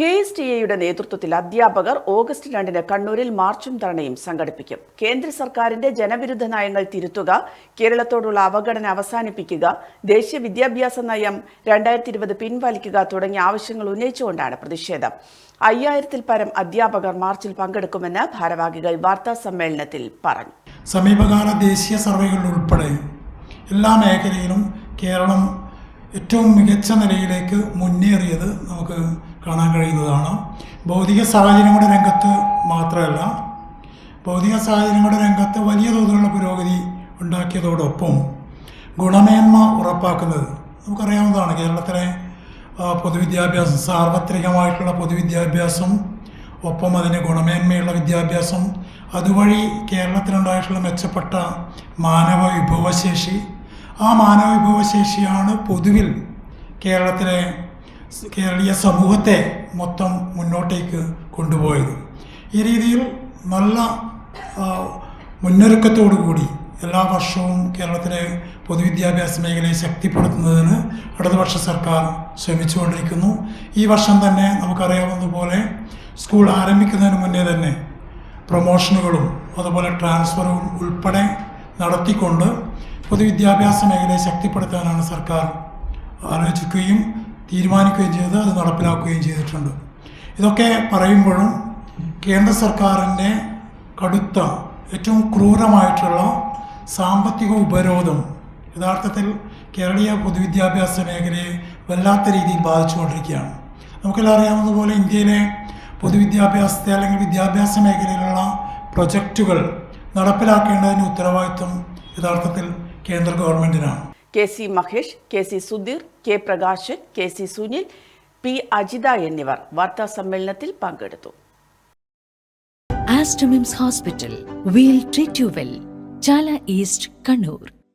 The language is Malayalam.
കെ എസ് ടി എയുടെ നേതൃത്വത്തിൽ അധ്യാപകർ ഓഗസ്റ്റ് രണ്ടിന് കണ്ണൂരിൽ മാർച്ചും ധർണയും സംഘടിപ്പിക്കും. കേന്ദ്ര സർക്കാരിന്റെ ജനവിരുദ്ധ നയങ്ങൾ തിരുത്തുക കേരളത്തോടുള്ള അവഗണന അവസാനിപ്പിക്കുക ദേശീയ വിദ്യാഭ്യാസ നയം രണ്ടായിരത്തി ഇരുപത് പിൻവലിക്കുക തുടങ്ങിയ ആവശ്യങ്ങൾ ഉന്നയിച്ചുകൊണ്ടാണ് പ്രതിഷേധം. അയ്യായിരത്തിൽ പരം അധ്യാപകർ മാർച്ചിൽ പങ്കെടുക്കുമെന്ന് ഭാരവാഹികൾ വാർത്താ സമ്മേളനത്തിൽ പറഞ്ഞു. സമീപകാല ദേശീയ സർവേകളിൽ ഉൾപ്പെടെ എല്ലാ മേഖലയിലും കേരളം ഏറ്റവും മികച്ച നിലയിലേക്ക് മുന്നേറിയത് നമുക്ക് ഭൗതിക സാഹചര്യങ്ങളുടെ രംഗത്ത് മാത്രമല്ല ഭൗതിക സാഹചര്യങ്ങളുടെ രംഗത്ത് വലിയ തോതിലുള്ള പുരോഗതി ഉണ്ടാക്കിയതോടൊപ്പം ഗുണമേന്മ ഉറപ്പാക്കുന്നത് നമുക്കറിയാവുന്നതാണ്. കേരളത്തിലെ പൊതുവിദ്യാഭ്യാസം സാർവത്രികമായിട്ടുള്ള പൊതുവിദ്യാഭ്യാസം ഒപ്പം അതിന് ഗുണമേന്മയുള്ള വിദ്യാഭ്യാസം അതുവഴി കേരളത്തിലുണ്ടായിട്ടുള്ള മെച്ചപ്പെട്ട മാനവ വിഭവശേഷി. ആ മാനവ വിഭവശേഷിയാണ് പൊതുവിൽ കേരളത്തിലെ കേരളീയ സമൂഹത്തെ മൊത്തം മുന്നോട്ടേക്ക് കൊണ്ടുപോയത്. ഈ രീതിയിൽ നല്ല മുന്നൊരുക്കത്തോടു കൂടി എല്ലാ വർഷവും കേരളത്തിലെ പൊതുവിദ്യാഭ്യാസ മേഖലയെ ശക്തിപ്പെടുത്തുന്നതിന് ഇടതുപക്ഷ സർക്കാർ ശ്രമിച്ചുകൊണ്ടിരിക്കുന്നു. ഈ വർഷം തന്നെ നമുക്കറിയാവുന്നതുപോലെ സ്കൂൾ ആരംഭിക്കുന്നതിന് മുന്നേ തന്നെ പ്രൊമോഷനുകളും അതുപോലെ ട്രാൻസ്ഫറും ഉൾപ്പെടെ നടത്തിക്കൊണ്ട് പൊതുവിദ്യാഭ്യാസ മേഖലയെ ശക്തിപ്പെടുത്താനാണ് സർക്കാർ ആലോചിക്കുകയും തീരുമാനിക്കുകയും ചെയ്ത് അത് നടപ്പിലാക്കുകയും ചെയ്തിട്ടുണ്ട്. ഇതൊക്കെ പറയുമ്പോഴും കേന്ദ്ര സർക്കാരിന്റെ കടുത്ത ഏറ്റവും ക്രൂരമായിട്ടുള്ള സാമ്പത്തിക ഉപരോധം യഥാർത്ഥത്തിൽ കേരളീയ പൊതുവിദ്യാഭ്യാസ മേഖലയെ വല്ലാത്ത രീതിയിൽ ബാധിച്ചുകൊണ്ടിരിക്കുകയാണ്. നമുക്കെല്ലാം അറിയാവുന്നതുപോലെ ഇന്ത്യയിലെ പൊതുവിദ്യാഭ്യാസത്തെ അല്ലെങ്കിൽ വിദ്യാഭ്യാസ മേഖലയിലുള്ള പ്രൊജക്റ്റുകൾ നടപ്പിലാക്കേണ്ടതിന് ഉത്തരവാദിത്വം യഥാർത്ഥത്തിൽ കേന്ദ്ര ഗവൺമെന്റിനാണ്. K C Mahesh K C Sudheer K Prakashan K C Sunil P Ajitha എന്നിവർ വാർത്താ സമ്മേളനത്തിൽ പങ്കെടുത്തു Aster MIMS hospital we'll treat you well Chala east Kannur.